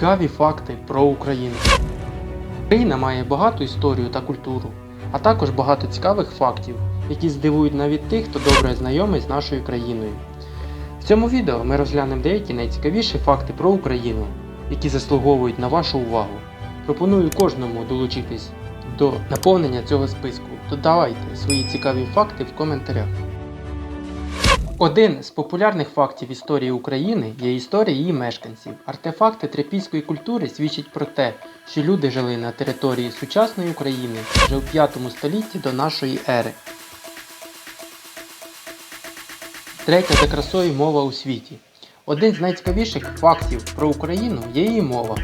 Цікаві факти про Україну. Україна має багату історію та культуру, а також багато цікавих фактів, які здивують навіть тих, хто добре знайомий з нашою країною. В цьому відео ми розглянемо деякі найцікавіші факти про Україну, які заслуговують на вашу увагу. Пропоную кожному долучитись до наповнення цього списку. Додавайте свої цікаві факти в коментарях. Один з популярних фактів історії України є історія її мешканців. Артефакти трипільської культури свідчать про те, що люди жили на території сучасної України вже у 5 столітті до нашої ери. Третя за красою мова у світі. Один з найцікавіших фактів про Україну є її мова.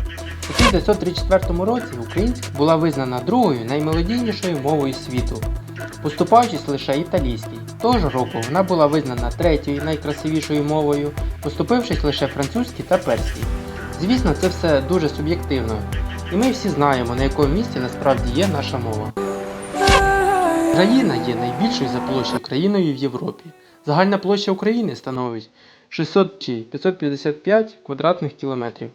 У 1934 році українська була визнана другою наймелодійнішою мовою світу, поступаючись лише італійській. Того ж року вона була визнана третьою найкрасивішою мовою, поступившись лише французькій та перській. Звісно, це все дуже суб'єктивно, і ми всі знаємо, на якому місці насправді є наша мова. Країна є найбільшою за площею країною в Європі. Загальна площа України становить 600 чи 555 квадратних кілометрів.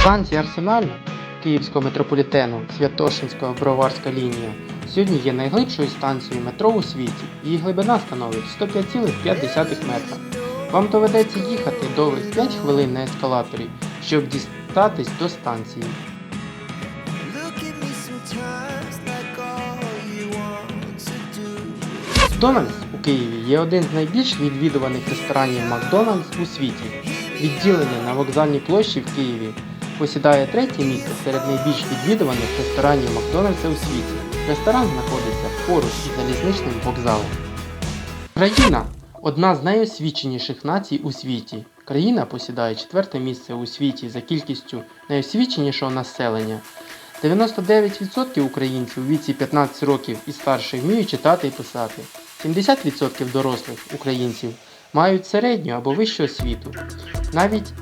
Станція Арсенальна Київського метрополітену Святошинська Броварська лінія сьогодні є найглибшою станцією метро у світі. Її глибина становить 105,5 метра. Вам доведеться їхати довгих 5 хвилин на ескалаторі, щоб дістатись до станції. Макдональдс у Києві є один з найбільш відвідуваних ресторанів Макдональдс у світі. Відділення на вокзальній площі в Києві посідає третє місце серед найбільш відвідуваних ресторанів Макдональдса у світі. Ресторан знаходиться поруч із залізничним вокзалом. Країна одна з найосвіченіших націй у світі. Країна посідає четверте місце у світі за кількістю найосвіченішого населення. 99% українців у віці 15 років і старше вміють читати і писати. 70% дорослих українців мають середню або вищу освіту. Навіть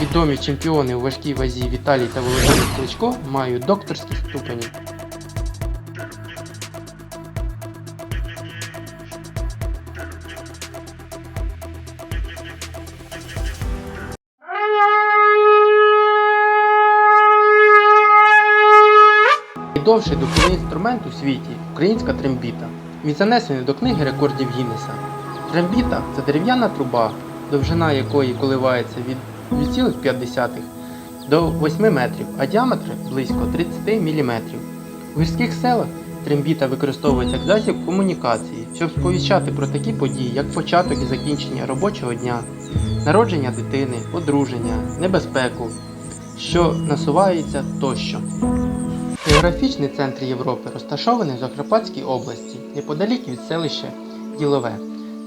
відомі чемпіони у важкій вазі Віталій та Володимир Кличко мають докторські ступені. Найдовший духовий інструмент у світі українська трембіта. Він занесений до книги рекордів Гіннеса. Трембіта це дерев'яна труба, довжина якої коливається від 2,5 до 8 метрів, а діаметр близько 30 мм. У гірських селах трембіта використовується як засіб комунікації, щоб сповіщати про такі події, як початок і закінчення робочого дня, народження дитини, одруження, небезпеку, що насувається тощо. Географічний центр Європи розташований в Закарпатській області, неподалік від селища Ділове.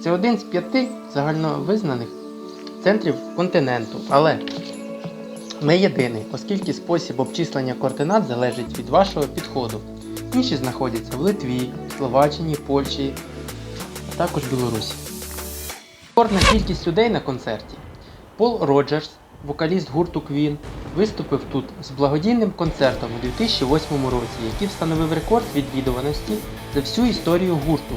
Це один з п'яти загальновизнаних центрів континенту, але не єдиний, оскільки спосіб обчислення координат залежить від вашого підходу. Інші знаходяться в Литві, Словаччині, Польщі, а також Білорусі. Рекордна кількість людей на концерті. Пол Роджерс, вокаліст гурту Queen, виступив тут з благодійним концертом у 2008 році, який встановив рекорд відвідуваності за всю історію гурту.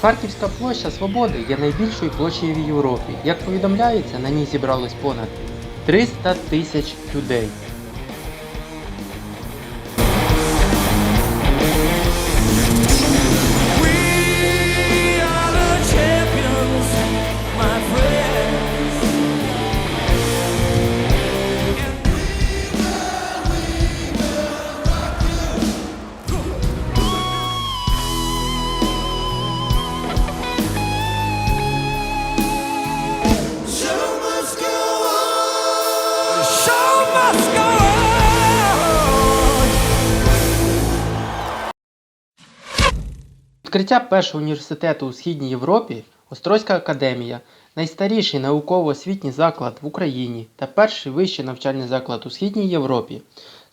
Харківська площа Свободи є найбільшою площею в Європі. Як повідомляється, на ній зібралось понад 300 тисяч людей. Відкриття першого університету у Східній Європі Острозька академія, найстаріший науково-освітній заклад в Україні та перший вищий навчальний заклад у Східній Європі.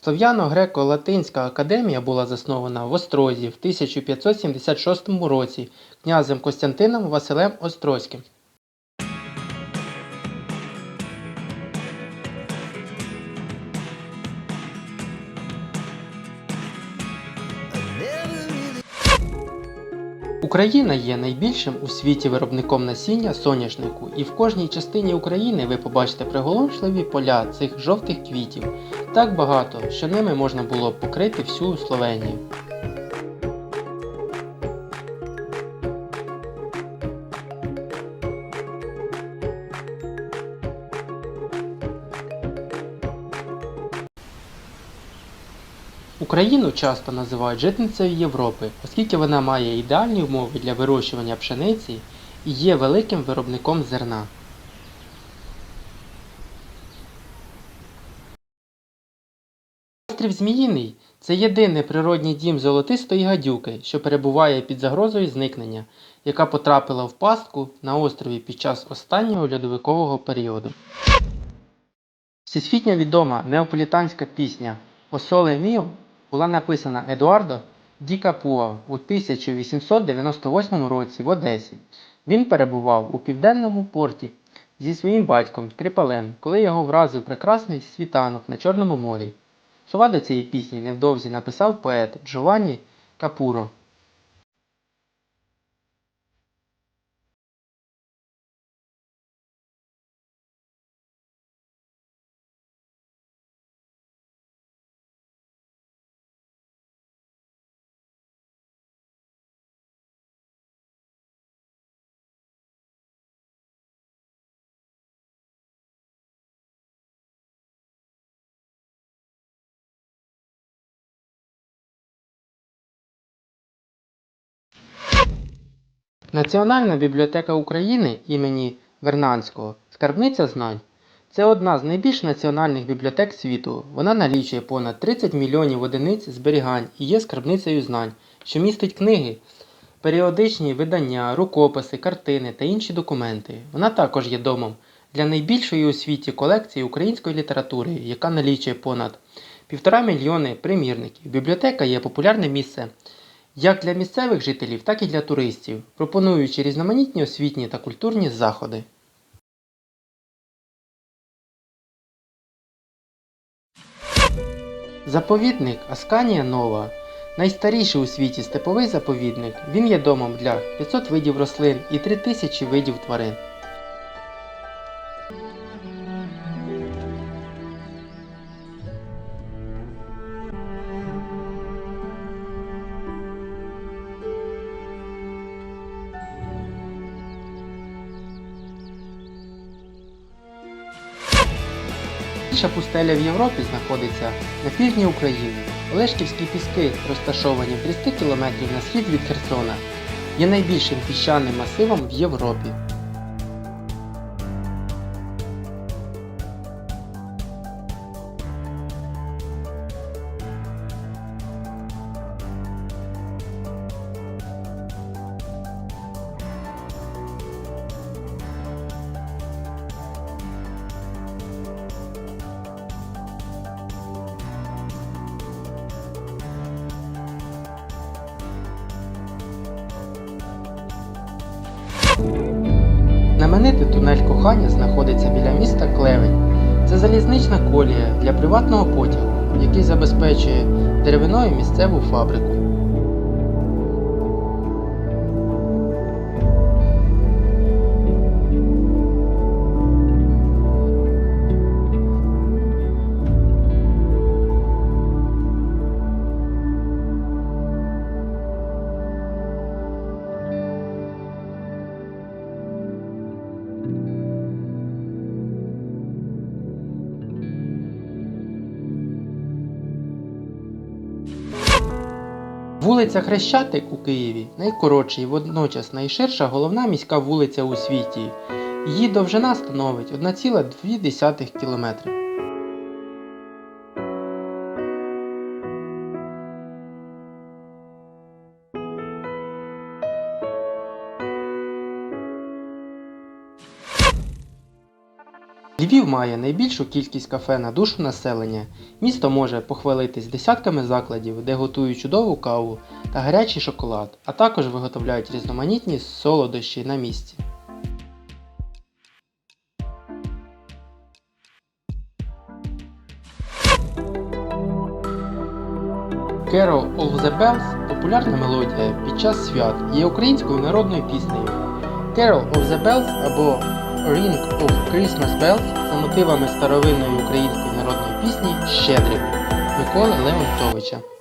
Слов'яно-греко-латинська академія була заснована в Острозі в 1576 році князем Костянтином Василем Острозьким. Україна є найбільшим у світі виробником насіння соняшнику, і в кожній частині України ви побачите приголомшливі поля цих жовтих квітів. Так багато, що ними можна було покрити всю Словенію. Україну часто називають житницею Європи, оскільки вона має ідеальні умови для вирощування пшениці і є великим виробником зерна. Острів Зміїний це єдиний природній дім золотистої гадюки, що перебуває під загрозою зникнення, яка потрапила в пастку на острові під час останнього льодовикового періоду. Всесвітньо відома неаполітанська пісня Осоле Міо була написана Едуардо Ді Капуа у 1898 році в Одесі. Він перебував у південному порті зі своїм батьком Кріпалем, коли його вразив прекрасний світанок на Чорному морі. Слова до цієї пісні невдовзі написав поет Джованні Капуро. Національна бібліотека України імені Вернанського Скарбниця знань це одна з найбільш національних бібліотек світу. Вона налічує понад 30 мільйонів одиниць зберігань і є скарбницею знань, що містить книги, періодичні видання, рукописи, картини та інші документи. Вона також є домом для найбільшої у світі колекції української літератури, яка налічує понад півтора мільйони примірників. Бібліотека є популярне місце як для місцевих жителів, так і для туристів, пропонуючи різноманітні освітні та культурні заходи. Заповідник Асканія Нова найстаріший у світі степовий заповідник. Він є домом для 500 видів рослин і 3000 видів тварин. Найбільша пустеля в Європі знаходиться на півдні України. Олешківські піски, розташовані в 30 км на схід від Херсона, є найбільшим піщаним масивом в Європі. Знаменитий тунель кохання знаходиться біля міста Клевень. Це залізнична колія для приватного потягу, який забезпечує деревиною місцеву фабрику. Вулиця Хрещатик у Києві найкоротша і водночас найширша головна міська вулиця у світі. Її довжина становить 1,2 км. Львів має найбільшу кількість кафе на душу населення. Місто може похвалитись десятками закладів, де готують чудову каву та гарячий шоколад, а також виготовляють різноманітні солодощі на місці. Carol of the Bells популярна мелодія під час свят є українською народною піснею. Carol of the Bells або Ring of Christmas Bells за мотивами старовинної української народної пісні Щедрик Миколи Леонтовича.